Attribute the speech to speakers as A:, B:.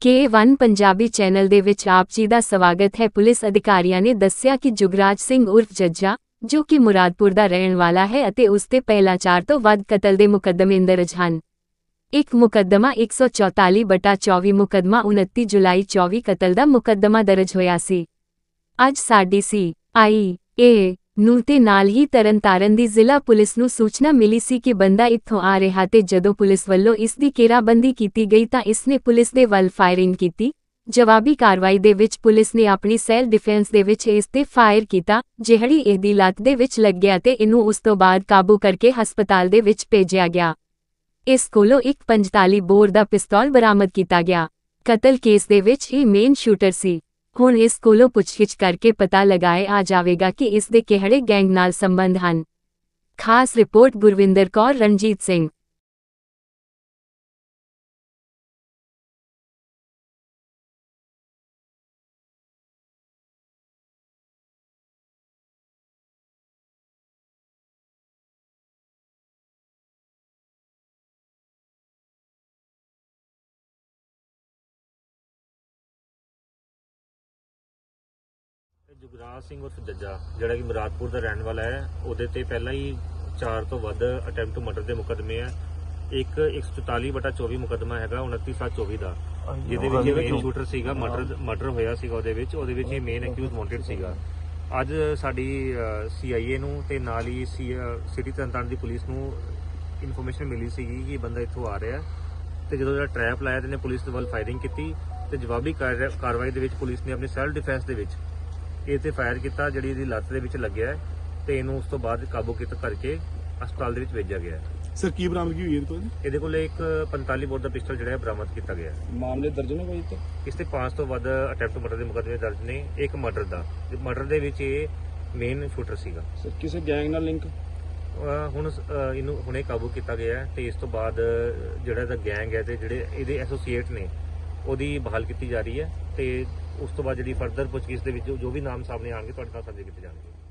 A: ਕੇ1 Punjabi channel ਦੇ ਵਿੱਚ ਆਪ ਜੀ ਦਾ ਸਵਾਗਤ ਹੈ। ਪੁਲਿਸ ਅਧਿਕਾਰੀਆਂ ਨੇ ਦੱਸਿਆ ਕਿ ਜੁਗਰਾਜ ਸਿੰਘ ਉਰਫ ਜੱਜਾ, ਜੋ ਕਿ ਮੁਰਾਦਪੁਰ ਦਾ ਰਹਿਣ ਵਾਲਾ ਹੈ ਅਤੇ ਉਸ ਤੇ ਪਹਿਲਾਂ ਚਾਰ ਤੋਂ ਵੱਧ ਕਤਲ ਦੇ ਮੁਕੱਦਮੇ ਦਰਜ ਹਨ। ਇੱਕ ਮੁਕੱਦਮਾ 144 ਬਟਾ 24 ਮੁਕੱਦਮਾ 29 ਜੁਲਾਈ 24 ਕਤਲ ਦਾ ਮੁਕੱਦਮਾ ਦਰਜ ਹੋਇਆ ਸੀ। ਅੱਜ ਸਾਡੀ ਸੀ ਆਈ ਏ ਨੂੰ ਤੇ ਨਾਲ ਹੀ ਤਰਨਤਾਰਨ ਦੀ ਜ਼ਿਲ੍ਹਾ ਪੁਲਿਸ ਨੂੰ ਸੂਚਨਾ ਮਿਲੀ ਸੀ ਕਿ ਬੰਦਾ ਇੱਥੋਂ ਆ ਰਿਹਾ ਤੇ ਜਦੋਂ ਪੁਲਿਸ ਵੱਲੋਂ ਇਸ ਦੀ ਘੇਰਾਬੰਦੀ ਕੀਤੀ ਗਈ ਤਾਂ ਇਸ ਨੇ ਪੁਲਿਸ ਦੇ ਵੱਲ ਫਾਇਰਿੰਗ ਕੀਤੀ। ਜਵਾਬੀ ਕਾਰਵਾਈ ਦੇ ਵਿੱਚ ਪੁਲਿਸ ਨੇ ਆਪਣੀ ਸੈਲ ਡਿਫੈਂਸ ਦੇ ਵਿੱਚ ਇਸ ਤੇ ਫਾਇਰ ਕੀਤਾ, ਜਿਹੜੀ ਇਹਦੀ ਲੱਤ ਦੇ ਵਿੱਚ ਲੱਗਿਆ ਤੇ ਇਹਨੂੰ ਉਸ ਤੋਂ ਬਾਅਦ ਕਾਬੂ ਕਰਕੇ ਹਸਪਤਾਲ ਦੇ ਵਿੱਚ ਭੇਜਿਆ ਗਿਆ। ਇਸ ਕੋਲੋਂ ਇੱਕ 45 ਬੋਰ ਦਾ ਪਿਸਤੌਲ ਬਰਾਮਦ ਕੀਤਾ ਗਿਆ। ਕਤਲ ਕੇਸ ਦੇ ਵਿੱਚ ਇਹ ਮੇਨ ਸ਼ੂਟਰ ਸੀ। ਹੁਣ ਇਸ ਕੋਲੋਂ ਪੁੱਛਗਿੱਛ ਕਰਕੇ ਪਤਾ ਲਗਾਏ ਆ ਜਾਵੇਗਾ ਕਿ ਇਸ ਦੇ ਕਿਹੜੇ ਗੈਂਗ ਨਾਲ ਸੰਬੰਧ ਹਨ। ਖਾਸ ਰਿਪੋਰਟ ਗੁਰਵਿੰਦਰ ਕੌਰ, ਰਣਜੀਤ ਸਿੰਘ।
B: ਜੁਗਰਾਜ ਸਿੰਘ ਉਰਫ ਜੱਜਾ ਜਿਹੜਾ ਕਿ ਮੁਰਾਦਪੁਰ ਦਾ ਰਹਿਣ ਵਾਲਾ ਹੈ ਉਹਦੇ ਤੇ ਪਹਿਲਾਂ ਹੀ 4 ਤੋਂ ਵੱਧ ਅਟੈਂਪਟ ਟੂ ਮਰਡਰ ਦੇ ਮੁਕੱਦਮੇ ਆ। ਇੱਕ 144 ਬਟਾ 24 ਮੁਕੱਦਮਾ ਹੈਗਾ 29/7/24 ਦਾ। ਜਿਹਦੇ ਵਿੱਚ ਮੇਨ ਸ਼ੂਟਰ ਸੀਗਾ ਮਰਡਰ ਮਰਡਰ ਹੋਇਆ ਸੀਗਾ ਉਹਦੇ ਵਿੱਚ ਉਹਦੇ ਵਿੱਚ ਇਹ ਮੇਨ ਅਕਿਊਜ਼ ਵਾਂਟਡ ਸੀਗਾ। ਅੱਜ ਸਾਡੀ ਸੀਆਈਏ ਨੂੰ ਤੇ ਨਾਲ ਹੀ ਸਿਟੀ ਤਰਨਤਾਰਨ ਦੀ ਪੁਲਿਸ ਨੂੰ ਇਨਫੋਰਮੇਸ਼ਨ ਮਿਲੀ ਸੀਗੀ ਕਿ ਇਹ ਬੰਦਾ ਇੱਥੋਂ ਆ ਰਿਹਾ ਤੇ ਜਦੋਂ ਜਿਹੜਾ ਟ੍ਰੈਪ ਲਾਇਆ ਤੇ ਇਹਨੇ ਪੁਲਿਸ ਦੇ ਵੱਲ ਫਾਇਰਿੰਗ ਕੀਤੀ ਤੇ ਜਵਾਬੀ ਕਾਰ- ਕਾਰਵਾਈ ਦੇ ਵਿੱਚ ਪੁਲਿਸ ਨੇ ਆਪਣੀ ਸੈਲਫ ਡਿਫੈਂਸ ਦੇ ਵਿੱਚ ਇਹ ਤੇ ਫਾਇਰ ਕੀਤਾ ਜਿਹੜੀ ਇਹਦੀ ਲੱਤ ਦੇ ਵਿੱਚ ਲੱਗਿਆ ਹੈ ਤੇ ਇਹਨੂੰ ਉਸ ਤੋਂ ਬਾਅਦ ਕਾਬੂ ਕੀਤਾ ਕਰਕੇ ਹਸਪਤਾਲ ਦੇ ਵਿੱਚ ਭੇਜਿਆ ਗਿਆ ਹੈ।
C: ਸਰ ਕੀ ਬਰਾਮਦਗੀ ਹੋਈ ਇਹਦੇ ਕੋਲ ਜੀ?
B: ਇਹਦੇ ਕੋਲ ਇੱਕ 45 ਬੋਰ ਦਾ ਪਿਸਟਲ ਜਿਹੜਾ ਹੈ ਬਰਾਮਦ ਕੀਤਾ ਗਿਆ ਹੈ।
C: ਮਾਮਲੇ ਦਰਜ ਨੇ ਕੋਈ ਤੇ
B: ਇਸ ਤੇ 5 ਤੋਂ ਵੱਧ ਅਟੈਂਪਟ ਮਰਡਰ ਦੇ ਮੁਕੱਦਮੇ ਦਰਜ ਨੇ ਇੱਕ ਮਰਡਰ ਦਾ ਮਰਡਰ ਦੇ ਵਿੱਚ ਇਹ ਮੇਨ ਸ਼ੂਟਰ ਸੀਗਾ
C: ਸਰ ਕਿਸੇ ਗੈਂਗ ਨਾਲ ਲਿੰਕ
B: ਹੁਣ ਇਹਨੂੰ ਹੁਣੇ ਕਾਬੂ ਕੀਤਾ ਗਿਆ ਹੈ ਤੇ ਇਸ ਤੋਂ ਬਾਅਦ ਜਿਹੜਾ ਇਹਦਾ ਗੈਂਗ ਹੈ ਤੇ ਜਿਹੜੇ ਇਹਦੇ ਐਸੋਸੀਏਟ ਨੇ ਉਹਦੀ ਬਹਾਲ ਕੀਤੀ ਜਾ ਰਹੀ ਹੈ ਤੇ ਉਸ ਤੋਂ ਬਾਅਦ ਜਿਹੜੀ ਫਰਦਰ ਪੁੱਛਗਿੱਛ ਦੇ ਵਿੱਚ ਜੋ- ਵੀ ਨਾਮ ਸਾਹਮਣੇ ਆਣਗੇ ਤੁਹਾਡੇ ਨਾਲ ਸਾਂਝੇ ਕੀਤੇ ਜਾਣਗੇ।